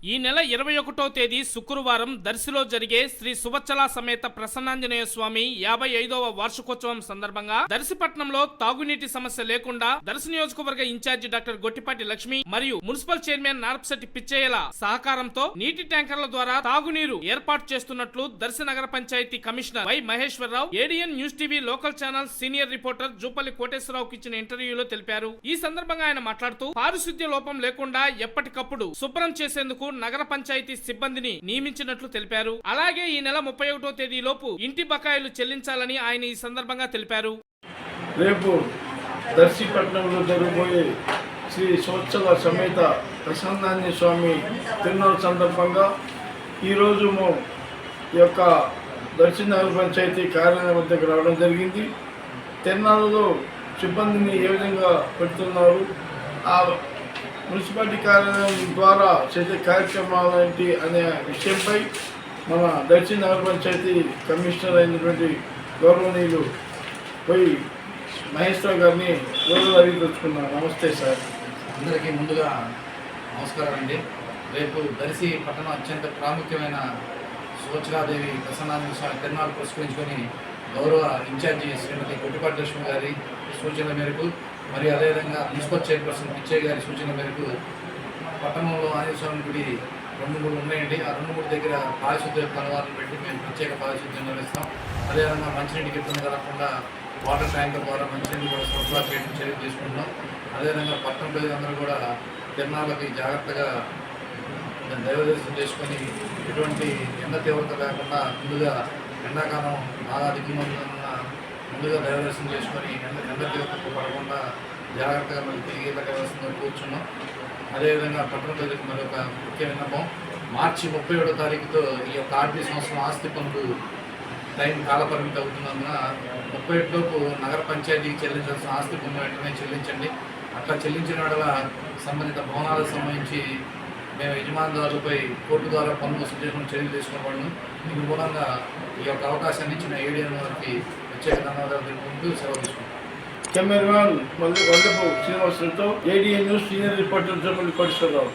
ఈ నెల ఇరవై ఒకటో తేదీ శుక్రవారం దర్శిలో జరిగే శ్రీ సువచ్చల సమేత ప్రసన్నాంజనేయ స్వామి యాభై ఐదవ వార్షికోత్సవం సందర్భంగా దర్శిపట్నంలో తాగునీటి సమస్య లేకుండా దర్శి నియోజకవర్గ ఇన్ఛార్జి డాక్టర్ గొట్టిపాటి లక్ష్మి మరియు మున్సిపల్ చైర్మన్ నార్పశెట్టి పిచ్చయ్యల సహకారంతో నీటి ట్యాంకర్ల ద్వారా తాగునీరు ఏర్పాటు చేస్తున్నట్లు దర్శి నగర panchayat commissioner Y Maheswararao ADN news TV local channel senior reporter Jupalli కోటేశ్వరరావుకి ఇచ్చిన ఇంటర్వ్యూలో తెలిపారు. ఈ సందర్భంగా ఆయన మాట్లాడుతూ పారిశుద్ధ్య లోపం లేకుండా ఎప్పటికప్పుడు శుభ్రం చేసేందుకు నగర పంచాయతీ సిబ్బందిని నియమించినట్లు తెలిపారు. అలాగే ఈ నెల ముప్పై ఒకటో తేదీలోపు ఇంటి బకాయిలు చెల్లించాలని ఆయన ఈ సందర్భంగా తెలిపారు. రేపు దర్శిపట్నంలో జరగబోయే శ్రీ సంవత్సర సమేత ప్రసన్నాంజ స్వామి తిరునాడు సందర్భంగా ఈరోజు ఈ యొక్క దర్శనగర పంచాయతీ కార్యాలయం వద్దకు రావడం జరిగింది. తిరునాడులో సిబ్బందిని ఏ విధంగా పెడుతున్నారు? ఆ మున్సిపాలిటీ కార్యాలయం ద్వారా చేసే కార్యక్రమాలు ఏంటి అనే విషయంపై మన దక్షిణ నగర పంచాయతీ కమిషనర్ అయినటువంటి గౌరవనీయులు పోయి మహేశ్వర్ గారిని రోజులు అడిగి నమస్తే సార్. అందరికీ ముందుగా నమస్కారం అండి. రేపు దర్శి పట్టణం అత్యంత ప్రాముఖ్యమైన సువచరాదేవి ప్రసన్నాన్ని తిరునాలు పురస్కరించుకొని గౌరవ ఇన్ఛార్జి శ్రీమతి కొట్టిపాటి లక్ష్మి గారి సూచనల మేరకు మరియు అదేవిధంగా మున్సిపల్ చైర్పర్సన్ పిచ్చయ్య గారి సూచనల మేరకు పట్టణంలో ఆంజనేయ స్వామి గుడి రెండు మూడు ఉన్నాయండి. ఆ రెండు మూడు దగ్గర పారిశుద్ధ్య కలవాలను పెట్టి మేము ప్రత్యేక పారిశుద్ధ్యం నిర్వహిస్తాం. అదేవిధంగా మంచినీటికి ఇబ్బంది కలగకుండా వాటర్ ట్యాంకర్ ద్వారా మంచినీళ్ళు కూడా సరఫరా చేయడం చర్య తీసుకుంటున్నాం. అదేవిధంగా పట్టణ ప్రజలందరూ కూడా తిరణాలకి జాగ్రత్తగా దైవదర్శనం చేసుకొని ఎటువంటి ఎండ తీవ్రత లేకుండా ముందుగా ఎండాకాలం బాగా దిగుమతున్న ముందుగా దైవదర్శనం చేసుకొని ఎండ పడకుండా జాగ్రత్తగా మళ్ళీ తిరిగి వెళ్ళవలసిందిగా కూర్చున్నాం. అదేవిధంగా పట్టణ ప్రజలకు మరొక ముఖ్య విన్నపం. మార్చి ముప్పై ఏడో తారీఖుతో ఈ యొక్క ఆర్థిక సంవత్సరం ఆస్తి పనులు టైం కాలపరిమితి అవుతున్నందున ముప్పై లోపు నగర పంచాయతీకి చెల్లించాల్సిన ఆస్తి పన్ను వెంటనే చెల్లించండి. అట్లా చెల్లించిన వాడల సంబంధిత భవనాలకు సంబంధించి మేము యజమానుదారులపై కోర్టు ద్వారా పన్ను వసూలు చేసుకుని చర్యలు తీసుకోవడం దీని మూలంగా ఈ యొక్క అవకాశాన్ని ఇచ్చిన ఏడిఎన్ వారికి ప్రత్యేక ధన్యవాదాలు తెలుపుకుంటూ సెలవు తీసుకుంటాం కెమెరామెన్ మళ్ళీ Vandapu శ్రీనివాసరావుతో ADN news senior reporter Jammal Koteswararao.